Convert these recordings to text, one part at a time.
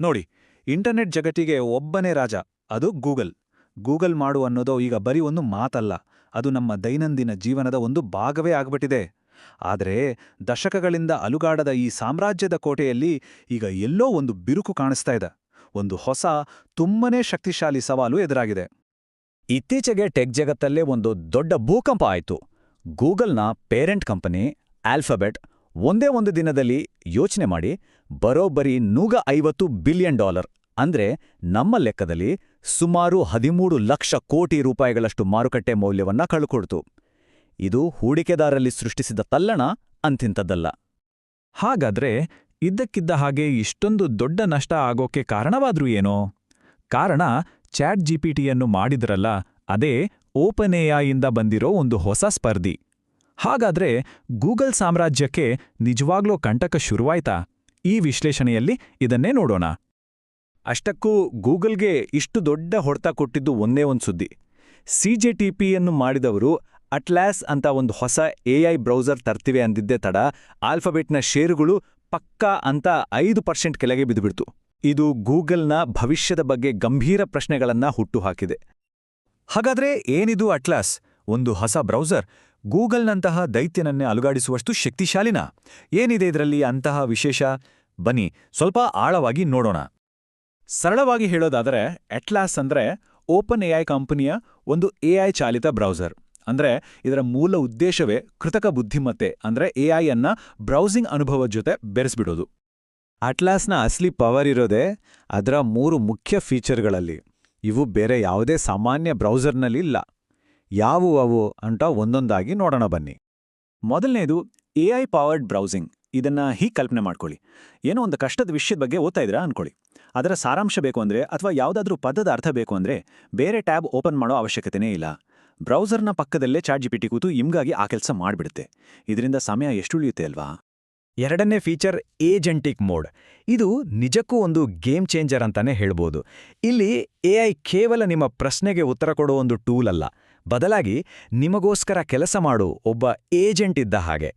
ನೋಡಿ, ಇಂಟರ್ನೆಟ್ ಜಗತ್ತಿಗೆ ಒಬ್ಬನೇ ರಾಜ, ಅದು ಗೂಗಲ್. ಗೂಗಲ್ ಮಾಡು ಅನ್ನೋದು ಈಗ ಬರೀ ಒಂದು ಮಾತಲ್ಲ, ಅದು ನಮ್ಮ ದೈನಂದಿನ ಜೀವನದ ಒಂದು ಭಾಗವೇ ಆಗ್ಬಿಟ್ಟಿದೆ. ಆದರೆ ದಶಕಗಳಿಂದ ಅಲುಗಾಡದ ಈ ಸಾಮ್ರಾಜ್ಯದ ಕೋಟೆಯಲ್ಲಿ ಈಗ ಎಲ್ಲೋ ಒಂದು ಬಿರುಕು ಕಾಣಿಸ್ತಾ ಇದೆ. ಒಂದು ಹೊಸ, ತುಂಬನೇ ಶಕ್ತಿಶಾಲಿ ಸವಾಲು ಎದುರಾಗಿದೆ. ಇತ್ತೀಚೆಗೆ ಟೆಕ್ ಜಗತ್ತಲ್ಲೇ ಒಂದು ದೊಡ್ಡ ಭೂಕಂಪ ಆಯಿತು. ಗೂಗಲ್ನ ಪೇರೆಂಟ್ ಕಂಪನಿ, ಆಲ್ಫಾಬೆಟ್ ಒಂದೇ ಒಂದು ದಿನದಲ್ಲಿ ಯೋಚನೆ ಮಾಡಿ, ಬರೋಬ್ಬರಿ ನೂಗ ಐವತ್ತು ಬಿಲಿಯನ್ ಡಾಲರ್. ಅಂದ್ರೆ ನಮ್ಮ ಲೆಕ್ಕದಲ್ಲಿ ಸುಮಾರು ಹದಿಮೂರು ಲಕ್ಷ ಕೋಟಿ ರೂಪಾಯಿಗಳಷ್ಟು ಮಾರುಕಟ್ಟೆ ಮೌಲ್ಯವನ್ನ ಕಳ್ಕೊಡ್ತು. ಇದು ಹೂಡಿಕೆದಾರಲ್ಲಿ ಸೃಷ್ಟಿಸಿದ ತಲ್ಲಣ ಅಂತಿಂಥದ್ದಲ್ಲ. ಹಾಗಾದ್ರೆ ಇದ್ದಕ್ಕಿದ್ದ ಹಾಗೆ ಇಷ್ಟೊಂದು ದೊಡ್ಡ ನಷ್ಟ ಆಗೋಕೆ ಕಾರಣವಾದ್ರೂ ಏನೋ? ಕಾರಣ ಚಾಟ್ ಜಿಪಿಟಿಯನ್ನು ಮಾಡಿದ್ರಲ್ಲ, ಅದೇ ಓಪನ್ ಎಐಯಿಂದ ಬಂದಿರೋ ಒಂದು ಹೊಸ ಸ್ಪರ್ಧಿ. ಹಾಗಾದ್ರೆ ಗೂಗಲ್ ಸಾಮ್ರಾಜ್ಯಕ್ಕೆ ನಿಜವಾಗ್ಲೂ ಕಂಟಕ ಶುರುವಾಯ್ತಾ? ಈ ವಿಶ್ಲೇಷಣೆಯಲ್ಲಿ ಇದನ್ನೇ ನೋಡೋಣ. ಅಷ್ಟಕ್ಕೂ ಗೂಗಲ್ಗೆ ಇಷ್ಟು ದೊಡ್ಡ ಹೊಡೆತ ಕೊಟ್ಟಿದ್ದು ಒಂದೇ ಒಂದು ಸುದ್ದಿ. ಸಿಜೆಟಿಪಿಯನ್ನು ಮಾಡಿದವರು ಅಟ್ಲಾಸ್ ಅಂತ ಒಂದು ಹೊಸ ಎಐ ಬ್ರೌಸರ್ ತರ್ತಿವೆ ಅಂದಿದ್ದೇ ತಡ ಆಲ್ಫಾಬೆಟ್ನ ಷೇರುಗಳು ಪಕ್ಕಾ ಅಂತ ಐದು ಪರ್ಸೆಂಟ್ ಕೆಳಗೆ ಬಿದ್ದುಬಿಡ್ತು. ಇದು ಗೂಗಲ್ನ ಭವಿಷ್ಯದ ಬಗ್ಗೆ ಗಂಭೀರ ಪ್ರಶ್ನೆಗಳನ್ನ ಹುಟ್ಟುಹಾಕಿದೆ ಹಾಗಾದ್ರೆ ಏನಿದು ಅಟ್ಲಾಸ್? ಒಂದು ಹೊಸ ಬ್ರೌಸರ್? ಗೂಗಲ್ನಂತಹ ದೈತ್ಯನನ್ನೇ ಅಲುಗಾಡಿಸುವಷ್ಟು ಶಕ್ತಿಶಾಲಿನ? ಏನಿದೆ ಇದರಲ್ಲಿ ಅಂತಹ ವಿಶೇಷ? ಬನ್ನಿ, ಸ್ವಲ್ಪ ಆಳವಾಗಿ ನೋಡೋಣ. ಸರಳವಾಗಿ ಹೇಳೋದಾದರೆ ಅಟ್ಲಾಸ್ ಅಂದ್ರೆ ಓಪನ್ ಎಐ ಕಂಪನಿಯ ಒಂದು ಎಐ ಚಾಲಿತ ಬ್ರೌಸರ್. ಅಂದ್ರೆ ಇದರ ಮೂಲ ಉದ್ದೇಶವೇ ಕೃತಕ ಬುದ್ಧಿಮತ್ತೆ, ಅಂದ್ರೆ ಎಐ ಅನ್ನ ಬ್ರೌಸಿಂಗ್ ಅನುಭವದ ಜೊತೆ ಬೆರೆಸ್ಬಿಡೋದು. ಅಟ್ಲಾಸ್ನ ಅಸಲಿ ಪವರ್ ಇರೋದೇ ಅದರ ಮೂರು ಮುಖ್ಯ ಫೀಚರ್ಗಳಲ್ಲಿ. ಇವು ಬೇರೆ ಯಾವುದೇ ಸಾಮಾನ್ಯ ಬ್ರೌಸರ್ನಲ್ಲಿ ಇಲ್ಲ. ಯಾವುವು ಅಂತ ಒಂದೊಂದಾಗಿ ನೋಡೋಣ ಬನ್ನಿ. ಮೊದಲನೇದು ಐ ಪವರ್ಡ್ ಬ್ರೌಸಿಂಗ್ ಇದನ್ನ ಹೀಗೆ ಕಲ್ಪನೆ ಮಾಡ್ಕೊಳ್ಳಿ. ಏನೋ ಒಂದು ಕಷ್ಟದ ವಿಷಯದ ಬಗ್ಗೆ ಓದ್ತಾ ಇದ್ದೀರಾ ಅನ್ಕೊಳ್ಳಿ. ಅದರ ಸಾರಾಂಶ ಬೇಕು ಅಂದ್ರೆ ಅಥವಾ ಯಾವುದಾದ್ರೂ ಪದದ ಅರ್ಥ ಬೇಕು ಅಂದ್ರೆ ಬೇರೆ ಟ್ಯಾಬ್ ಓಪನ್ ಮಾಡೋ ಅವಶ್ಯಕತೆನೇ ಇಲ್ಲ. ಬ್ರೌಸರ್ನ ಪಕ್ಕದಲ್ಲೇ ಚಾಟ್ ಜಿಪಿಟಿ ಕೂತು ಇಮ್ಗಾಗಿ ಆ ಕೆಲಸ ಮಾಡಿಬಿಡುತ್ತೆ. ಇದರಿಂದ ಸಮಯ ಎಷ್ಟು ಉಳಿಯುತ್ತೆ ಅಲ್ವಾ? ಎರಡನೇ ಫೀಚರ್ ಏಜೆಂಟಿಕ್ ಮೋಡ್ ಇದು ನಿಜಕ್ಕೂ ಒಂದು ಗೇಮ್ ಚೇಂಜರ್ ಅಂತಾನೆ ಹೇಳ್ಬೋದು. ಇಲ್ಲಿ ಎಐ ಕೇವಲ ನಿಮ್ಮ ಪ್ರಶ್ನೆಗೆ ಉತ್ತರ ಕೊಡೋ ಒಂದು ಟೂಲ್ ಅಲ್ಲ. ಬದಲಾಗಿ ನಿಮಗೋಸ್ಕರ ಕೆಲಸ ಮಾಡು ಒಬ್ಬ ಏಜೆಂಟ್ ಇದ್ದ ಹಾಗೆ.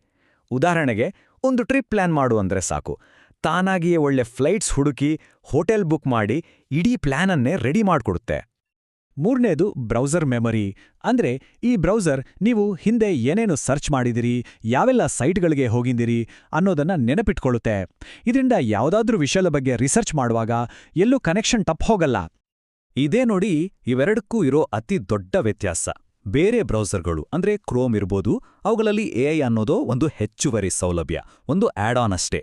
ಉದಾಹರಣೆಗೆ, ಒಂದು ಟ್ರಿಪ್ ಪ್ಲಾನ್ ಮಾಡು ಅಂದ್ರೆ ಸಾಕು. ತಾನಾಗಿಯೇ ಒಳ್ಳೆ ಫ್ಲೈಟ್ಸ್ ಹುಡುಕಿ ಹೋಟೆಲ್ ಬುಕ್ ಮಾಡಿ ಇಡೀ ಪ್ಲ್ಯಾನನ್ನೇ ರೆಡಿ ಮಾಡಿಕೊಡುತ್ತೆ. ಮೂರನೇದು ಬ್ರೌಸರ್ ಮೆಮರಿ. ಅಂದ್ರೆ, ಈ ಬ್ರೌಸರ್ ನೀವು ಹಿಂದೆ ಏನೇನು ಸರ್ಚ್ ಮಾಡಿದಿರಿ, ಯಾವೆಲ್ಲ ಸೈಟ್ಗಳಿಗೆ ಹೋಗಿದ್ದೀರಿ ಅನ್ನೋದನ್ನ ನೆನಪಿಟ್ಕೊಳ್ಳುತ್ತೆ ಇದರಿಂದ ಯಾವುದಾದ್ರೂ ವಿಷಯದ ಬಗ್ಗೆ ರಿಸರ್ಚ್ ಮಾಡುವಾಗ ಎಲ್ಲೂ ಕನೆಕ್ಷನ್ ಟಪ್ ಹೋಗಲ್ಲ. ಇದೇ ನೋಡಿ ಇವೆರಡಕ್ಕೂ ಇರೋ ಅತಿ ದೊಡ್ಡ ವ್ಯತ್ಯಾಸ. ಬೇರೆ ಬ್ರೌಸರ್ಗಳು, ಅಂದ್ರೆ ಕ್ರೋಮ್ ಇರ್ಬೋದು, ಅವುಗಳಲ್ಲಿ ಎಐ ಅನ್ನೋದು ಒಂದು ಹೆಚ್ಚುವರಿ ಸೌಲಭ್ಯ, ಒಂದು ಆಡ್ ಆನ್ ಅಷ್ಟೇ.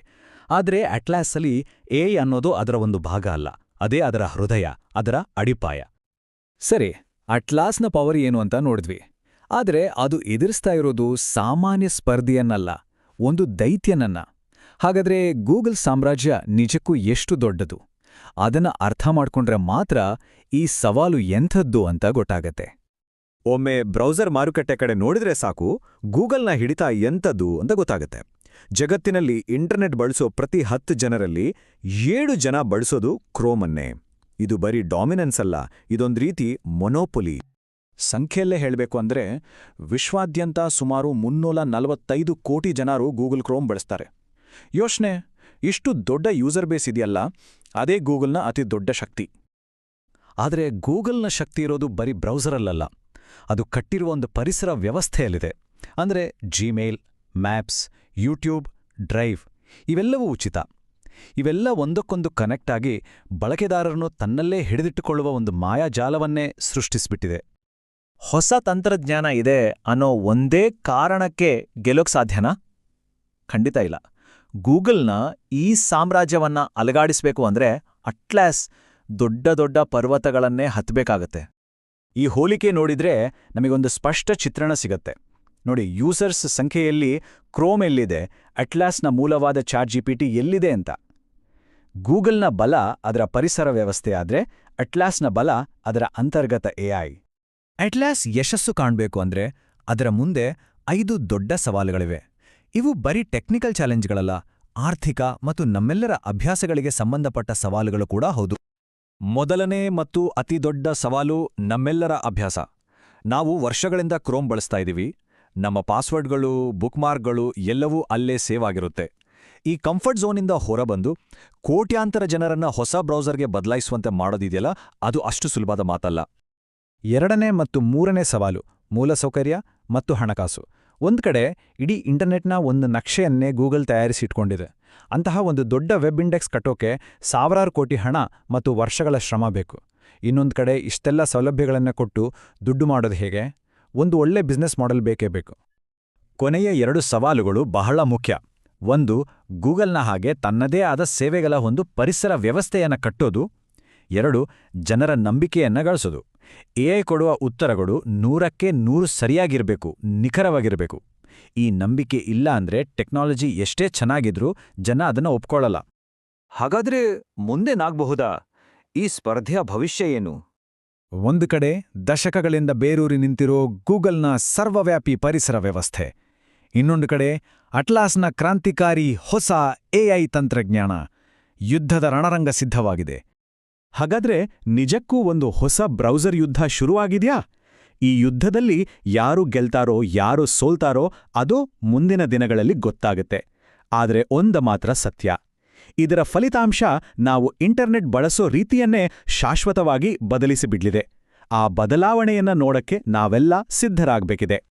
ಆದರೆ ಅಟ್ಲಾಸಲ್ಲಿ ಎಐ ಅನ್ನೋದು ಅದರ ಒಂದು ಭಾಗ ಅಲ್ಲ, ಅದೇ ಅದರ ಹೃದಯ, ಅದರ ಅಡಿಪಾಯ. ಸರಿ ಅಟ್ಲಾಸ್ನ ಪವರ್ ಏನು ಅಂತ ನೋಡಿದ್ವಿ. ಆದರೆ ಅದು ಎದುರಿಸ್ತಾ ಇರೋದು ಸಾಮಾನ್ಯ ಸ್ಪರ್ಧಿಯನ್ನಲ್ಲ, ಒಂದು ದೈತ್ಯನನ್ನ. ಹಾಗಾದ್ರೆ ಗೂಗಲ್ ಸಾಮ್ರಾಜ್ಯ ನಿಜಕ್ಕೂ ಎಷ್ಟು ದೊಡ್ಡದು? ಅದನ್ನ ಅರ್ಥ ಮಾಡ್ಕೊಂಡ್ರೆ ಮಾತ್ರ ಈ ಸವಾಲು ಎಂಥದ್ದು ಅಂತ ಗೊತ್ತಾಗತ್ತೆ. ಒಮ್ಮೆ ಬ್ರೌಸರ್ ಮಾರುಕಟ್ಟೆ ಕಡೆ ನೋಡಿದ್ರೆ ಸಾಕು, ಗೂಗಲ್ನ ಹಿಡಿತ ಎಂಥದ್ದು ಅಂತ ಗೊತ್ತಾಗತ್ತೆ. ಜಗತ್ತಿನಲ್ಲಿ ಇಂಟರ್ನೆಟ್ ಬಳಸೋ ಪ್ರತಿ ಹತ್ತು ಜನರಲ್ಲಿ ಏಳು ಜನ ಬಳಸೋದು ಕ್ರೋಮನ್ನೇ. ಇದು ಬರೀ ಡಾಮಿನೆನ್ಸ್ ಅಲ್ಲ, ಇದೊಂದು ರೀತಿ ಮೊನೋಪೊಲಿ. ಸಂಖ್ಯೆಯಲ್ಲೇ ಹೇಳಬೇಕು ಅಂದ್ರೆ, ವಿಶ್ವಾದ್ಯಂತ ಸುಮಾರು ಮುನ್ನೂರ ನಲವತ್ತೈದು ಕೋಟಿ ಜನರು ಗೂಗಲ್ ಕ್ರೋಮ್ ಬಳಸ್ತಾರೆ. ಯೋಚನೆ ಇಷ್ಟು ದೊಡ್ಡ ಯೂಸರ್ ಬೇಸ್ ಇದೆಯಲ್ಲ, ಅದೇ ಗೂಗಲ್ನ ಅತಿ ದೊಡ್ಡ ಶಕ್ತಿ. ಆದರೆ ಗೂಗಲ್ನ ಶಕ್ತಿ ಇರೋದು ಬರೀ ಬ್ರೌಸರಲ್ಲಲ್ಲ ಅದು ಕಟ್ಟಿರುವ ಒಂದು ಪರಿಸರ ವ್ಯವಸ್ಥೆಯಲ್ಲಿದೆ. ಅಂದ್ರೆ ಜಿಮೇಲ್ ಮ್ಯಾಪ್ಸ್ ಯೂಟ್ಯೂಬ್ ಡ್ರೈವ್ ಇವೆಲ್ಲವೂ ಉಚಿತ. ಇವೆಲ್ಲ ಒಂದಕ್ಕೊಂದು ಕನೆಕ್ಟ್ ಆಗಿ ಬಳಕೆದಾರರನ್ನು ತನ್ನಲ್ಲೇ ಹಿಡಿದಿಟ್ಟುಕೊಳ್ಳುವ ಒಂದು ಮಾಯಾಜಾಲವನ್ನೇ ಸೃಷ್ಟಿಸ್ಬಿಟ್ಟಿದೆ. ಹೊಸ ತಂತ್ರಜ್ಞಾನ ಇದೆ ಅನ್ನೋ ಒಂದೇ ಕಾರಣಕ್ಕೆ ಗೆಲ್ಲೋಕ್ ಸಾಧ್ಯನಾ? ಖಂಡಿತ ಇಲ್ಲ. ಗೂಗಲ್ನ ಈ ಸಾಮ್ರಾಜ್ಯವನ್ನ ಅಲಗಾಡಿಸ್ಬೇಕು ಅಂದ್ರೆ ಅಟ್ಲಾಸ್ ದೊಡ್ಡ ದೊಡ್ಡ ಪರ್ವತಗಳನ್ನೇ ಹತ್ತಬೇಕಾಗತ್ತೆ ಈ ಹೋಲಿಕೆ ನೋಡಿದ್ರೆ ನಮಗೊಂದು ಸ್ಪಷ್ಟ ಚಿತ್ರಣ ಸಿಗತ್ತೆ. ನೋಡಿ, ಯೂಸರ್ಸ್ ಸಂಖ್ಯೆಯಲ್ಲಿ ಕ್ರೋಮ್ ಎಲ್ಲಿದೆ, ಅಟ್ಲಾಸ್ನ ಮೂಲವಾದ ಚಾಟ್ ಜಿಪಿಟಿ ಎಲ್ಲಿದೆ ಅಂತ. ಗೂಗಲ್ನ ಬಲ ಅದರ ಪರಿಸರ ವ್ಯವಸ್ಥೆ ಆದ್ರೆ, ಅಟ್ಲಾಸ್ನ ಬಲ ಅದರ ಅಂತರ್ಗತ ಎಐ ಅಟ್ಲಾಸ್ ಯಶಸ್ಸು ಕಾಣಬೇಕು ಅಂದ್ರೆ ಅದರ ಮುಂದೆ ಐದು ದೊಡ್ಡ ಸವಾಲುಗಳಿವೆ. ಇವು ಬರೀ ಟೆಕ್ನಿಕಲ್ ಚಾಲೆಂಜ್ಗಳಲ್ಲ ಆರ್ಥಿಕ ಮತ್ತು ನಮ್ಮೆಲ್ಲರ ಅಭ್ಯಾಸಗಳಿಗೆ ಸಂಬಂಧಪಟ್ಟ ಸವಾಲುಗಳು ಕೂಡ ಹೌದು. ಮೊದಲನೇ ಮತ್ತು ಅತಿ ದೊಡ್ಡ ಸವಾಲು ನಮ್ಮೆಲ್ಲರ ಅಭ್ಯಾಸ. ನಾವು ವರ್ಷಗಳಿಂದ ಕ್ರೋಮ್ ಬಳಸ್ತಾ ಇದ್ದೀವಿ. ನಮ್ಮ ಪಾಸ್ವರ್ಡ್ಗಳು ಬುಕ್ಮಾರ್ಕ್ಗಳು ಎಲ್ಲವೂ ಅಲ್ಲೇ ಸೇವ್ ಆಗಿರುತ್ತೆ. ಈ ಕಂಫರ್ಟ್ ಝೋನಿಂದ ಹೊರಬಂದು ಕೋಟ್ಯಾಂತರ ಜನರನ್ನ ಹೊಸ ಬ್ರೌಸರ್ಗೆ ಬದಲಾಯಿಸುವಂತೆ ಮಾಡೋದಿದೆಯಲ್ಲ, ಅದು ಅಷ್ಟು ಸುಲಭದ ಮಾತಲ್ಲ. ಎರಡನೇ ಮತ್ತು ಮೂರನೇ ಸವಾಲು, ಮೂಲಸೌಕರ್ಯ ಮತ್ತು ಹಣಕಾಸು. ಒಂದ್ ಕಡೆ ಇಡೀ ಇಂಟರ್ನೆಟ್ನ ಒಂದು ನಕ್ಷೆಯನ್ನೇ ಗೂಗಲ್ ತಯಾರಿಸಿಟ್ಕೊಂಡಿದೆ. ಅಂತಹ ಒಂದು ದೊಡ್ಡ ವೆಬ್ ಇಂಡೆಕ್ಸ್ ಕಟ್ಟೋಕೆ ಸಾವಿರಾರು ಕೋಟಿ ಹಣ ಮತ್ತು ವರ್ಷಗಳ ಶ್ರಮ ಬೇಕು. ಇನ್ನೊಂದು ಕಡೆ ಇಷ್ಟೆಲ್ಲ ಸೌಲಭ್ಯಗಳನ್ನು ಕೊಟ್ಟು ದುಡ್ಡು ಮಾಡೋದು ಹೇಗೆ? ಒಂದು ಒಳ್ಳೆ ಬಿಸ್ನೆಸ್ ಮಾಡೆಲ್ ಬೇಕೇ ಬೇಕು. ಕೊನೆಯ ಎರಡು ಸವಾಲುಗಳು ಬಹಳ ಮುಖ್ಯ. ಒಂದು, ಗೂಗಲ್ನ ಹಾಗೆ ತನ್ನದೇ ಆದ ಸೇವೆಗಳ ಒಂದು ಪರಿಸರ ವ್ಯವಸ್ಥೆಯನ್ನು ಕಟ್ಟೋದು. ಎರಡು, ಜನರ ನಂಬಿಕೆಯನ್ನು ಗಳಿಸೋದು. ಎಐ ಕೊಡುವ ಉತ್ತರಗಳು ನೂರಕ್ಕೆ ನೂರು ಸರಿಯಾಗಿರಬೇಕು ನಿಖರವಾಗಿರಬೇಕು. ಈ ನಂಬಿಕೆ ಇಲ್ಲ ಅಂದ್ರೆ ಟೆಕ್ನಾಲಜಿ ಎಷ್ಟೇ ಚೆನ್ನಾಗಿದ್ರೂ ಜನ ಅದನ್ನ ಒಪ್ಕೊಳ್ಳಲ್ಲ. ಹಾಗಾದ್ರೆ ಮುಂದೇನಾಗಬಹುದಾ? ಈ ಸ್ಪರ್ಧೆಯ ಭವಿಷ್ಯ ಏನು? ಒಂದು ಕಡೆ ದಶಕಗಳಿಂದ ಬೇರೂರಿ ನಿಂತಿರೋ ಗೂಗಲ್ನ ಸರ್ವವ್ಯಾಪಿ ಪರಿಸರ ವ್ಯವಸ್ಥೆ. ಇನ್ನೊಂದು ಕಡೆ ಅಟ್ಲಾಸ್ನ ಕ್ರಾಂತಿಕಾರಿ ಹೊಸ ಎಐ ತಂತ್ರಜ್ಞಾನ ಯುದ್ಧದ ರಣರಂಗ ಸಿದ್ಧವಾಗಿದೆ. ಹಾಗಾದ್ರೆ ನಿಜಕ್ಕೂ ಒಂದು ಹೊಸ ಬ್ರೌಸರ್ ಯುದ್ಧ ಶುರುವಾಗಿದ್ಯಾ? ಈ ಯುದ್ಧದಲ್ಲಿ ಯಾರು ಗೆಲ್ತಾರೋ, ಯಾರು ಸೋಲ್ತಾರೋ, ಅದು ಮುಂದಿನ ದಿನಗಳಲ್ಲಿ ಗೊತ್ತಾಗುತ್ತೆ. ಆದರೆ ಒಂದ ಮಾತ್ರ ಸತ್ಯ. ಇದರ ಫಲಿತಾಂಶ ನಾವು ಇಂಟರ್ನೆಟ್ ಬಳಸೋ ರೀತಿಯನ್ನೇ ಶಾಶ್ವತವಾಗಿ ಬದಲಿಸಿಬಿಡ್ಲಿದೆ. ಆ ಬದಲಾವಣೆಯನ್ನ ನೋಡಕ್ಕೆ ನಾವೆಲ್ಲ ಸಿದ್ಧರಾಗ್ಬೇಕಿದೆ.